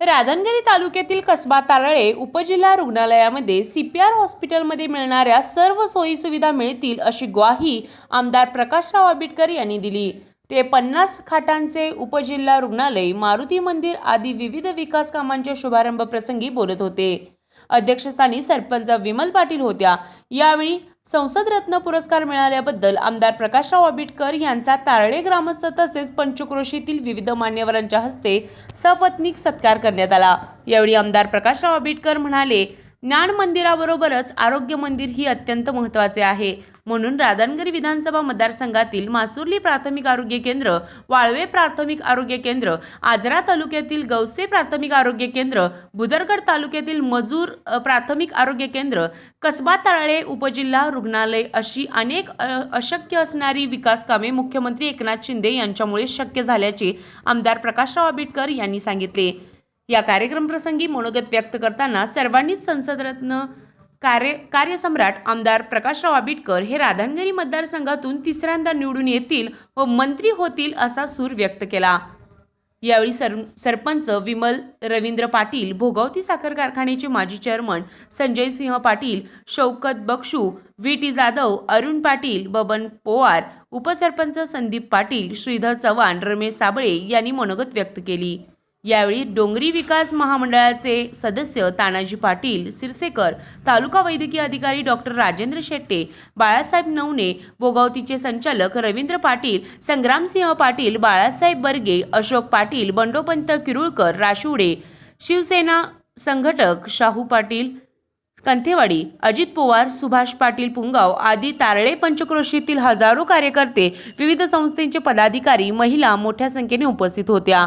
राधनगिरी तालुक्यातील कसबा तारळे उपजिल्हा रुग्णालयामध्ये सी पी आर हॉस्पिटलमध्ये मिळणाऱ्या सर्व सोयी सुविधा मिळतील अशी ग्वाही आमदार प्रकाशराव आंबेडकर यांनी दिली. ते पन्नास खाटांचे उपजिल्हा रुग्णालय मारुती मंदिर आदी विविध विकास कामांच्या शुभारंभ प्रसंगी बोलत होते. अध्यक्षस्थानी सरपंच विमल पाटील होत्या. यावेळी संसद रत्न पुरस्कार मिळाल्याबद्दल आमदार प्रकाशराव आंबेडकर यांचा तारळे ग्रामस्थ तसेच पंचक्रोशीतील विविध मान्यवरांच्या हस्ते सपत्नीक सत्कार करण्यात आला. यावेळी आमदार प्रकाशराव आंबेडकर म्हणाले ज्ञान मंदिराबरोबरच आरोग्य मंदिर ही अत्यंत महत्त्वाचे आहे. म्हणून राधानगरी विधानसभा मतदारसंघातील मासुर्ली प्राथमिक आरोग्य केंद्र वाळवे प्राथमिक आरोग्य केंद्र आजरा तालुक्यातील गौसे प्राथमिक आरोग्य केंद्र भुदरगड तालुक्यातील मजूर प्राथमिक आरोग्य केंद्र कसबा तारळे उपजिल्हा रुग्णालय अशी अनेक अशक्य असणारी विकास कामे मुख्यमंत्री एकनाथ शिंदे यांच्यामुळे शक्य झाल्याचे आमदार प्रकाशराव आंबेडकर यांनी सांगितले. या कार्यक्रमप्रसंगी मनोगत व्यक्त करताना सर्वांनीच संसदरत्न कार्य कार्यसम्राट आमदार प्रकाशराव आंबेडकर हे राधानगिरी मतदारसंघातून तिसऱ्यांदा निवडून येतील व मंत्री होतील असा सूर व्यक्त केला. यावेळी सर सरपंच विमल रवींद्र पाटील भोगावती साखर कारखान्याचे माजी chairman Sanjay Singh Patil Shaukat Bakshu V T Jadhav Arun Patil Baban Powar उपसरपंच संदीप पाटील श्रीधर चव्हाण रमेश साबळे यांनी मनोगत व्यक्त केली. यावेळी डोंगरी विकास महामंडळाचे सदस्य तानाजी पाटील सिरसेकर तालुका वैद्यकीय अधिकारी डॉक्टर राजेंद्र शेट्टे बाळासाहेब नवने भोगावतीचे संचालक रवींद्र पाटील संग्रामसिंह पाटील बाळासाहेब बर्गे अशोक पाटील बंडोपंत किरुळकर राशिवडे शिवसेना संघटक शाहू पाटील कंथेवाडी अजित पवार सुभाष पाटील पुंगाव आदी तारळे पंचक्रोशीतील हजारो कार्यकर्ते विविध संस्थेचे पदाधिकारी महिला मोठ्या संख्येने उपस्थित होत्या.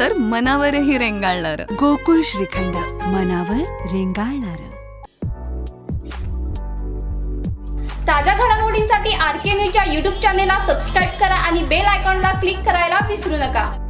तर मनावरही रेंगाळणार. गोकुळ श्रीखंड मनावर रेंगाळणार. ताज्या घडामोडींसाठी आर के न्यूजच्या यूट्यूब चॅनेलला सबस्क्राईब करा आणि बेल आयकॉनला क्लिक करायला विसरू नका.